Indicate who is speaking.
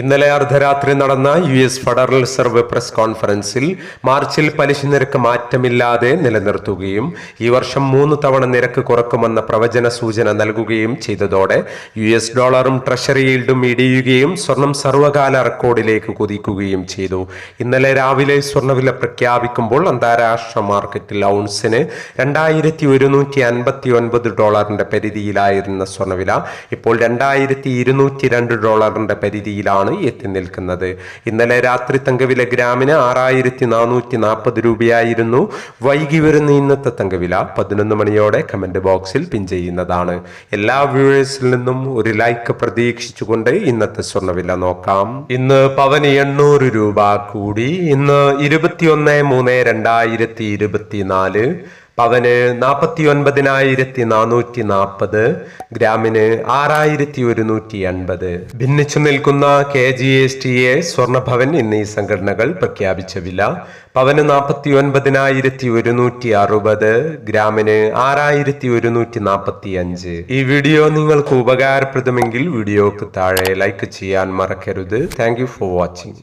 Speaker 1: ഇന്നലെ അർദ്ധരാത്രി നടന്ന U S Federal Reserve press കോൺഫറൻസിൽ മാർച്ചിൽ പലിശ നിരക്ക് മാറ്റമില്ലാതെ നിലനിർത്തുകയും ഈ വർഷം മൂന്ന് തവണ നിരക്ക് കുറക്കുമെന്ന പ്രവചന സൂചന നൽകുകയും ചെയ്തതോടെ യു എസ് ഡോളറും ട്രഷറി ഈൽഡും ഇടിയുകയും സ്വർണം സർവകാല റെക്കോർഡിലേക്ക് കുതിക്കുകയും ചെയ്തു. ഇന്നലെ രാവിലെ സ്വർണവില പ്രഖ്യാപിക്കുമ്പോൾ അന്താരാഷ്ട്ര മാർക്കറ്റിൽ ഔൺസിന് രണ്ടായിരത്തി ഒരുന്നൂറ്റി അൻപത്തി ഒൻപത് ഡോളറിന്റെ പരിധിയിലായിരുന്ന സ്വർണവില ഇപ്പോൾ രണ്ടായിരത്തി ഇരുന്നൂറ്റി രണ്ട് ഡോളറിന്റെ പരിധിയിലാണ്. എത്തി നിൽക്കുന്നത്. ഇന്നലെ രാത്രി തങ്കവില ഗ്രാമിന് ആറായിരത്തി നാനൂറ്റി നാൽപ്പത് രൂപയായിരുന്നു. വൈകി വരുന്ന ഇന്നത്തെ തങ്കവില പതിനൊന്ന് മണിയോടെ കമന്റ് ബോക്സിൽ പിൻ ചെയ്യുന്നതാണ്. എല്ലാ വ്യൂവേഴ്സിൽ നിന്നും ഒരു ലൈക്ക് പ്രതീക്ഷിച്ചുകൊണ്ട് ഇന്നത്തെ സ്വർണവില നോക്കാം. ഇന്ന് പവന് എണ്ണൂറ് രൂപ കൂടി. ഇന്ന് ഇരുപത്തിയൊന്ന് മൂന്ന് രണ്ടായിരത്തി ഇരുപത്തിനാല്. പവന് നാൽപ്പത്തി ഒൻപതിനായിരത്തി നാനൂറ്റി നാൽപ്പത് ഗ്രാമിന് ആറായിരത്തി ഒരുന്നൂറ്റി അൻപത് ഭിന്നിച്ചു നിൽക്കുന്ന K G S T A Swarnabhavan എന്നീ സംഘടനകൾ പ്രഖ്യാപിച്ച വില പവന് നാൽപ്പത്തി ഒൻപതിനായിരത്തി ഒരുന്നൂറ്റി അറുപത് ഗ്രാമിന് ആറായിരത്തി ഒരുന്നൂറ്റി നാൽപ്പത്തി അഞ്ച് ഈ വീഡിയോ നിങ്ങൾക്ക് ഉപകാരപ്രദമെങ്കിൽ വീഡിയോക്ക് താഴെ ലൈക്ക് ചെയ്യാൻ മറക്കരുത്. Thank for watching.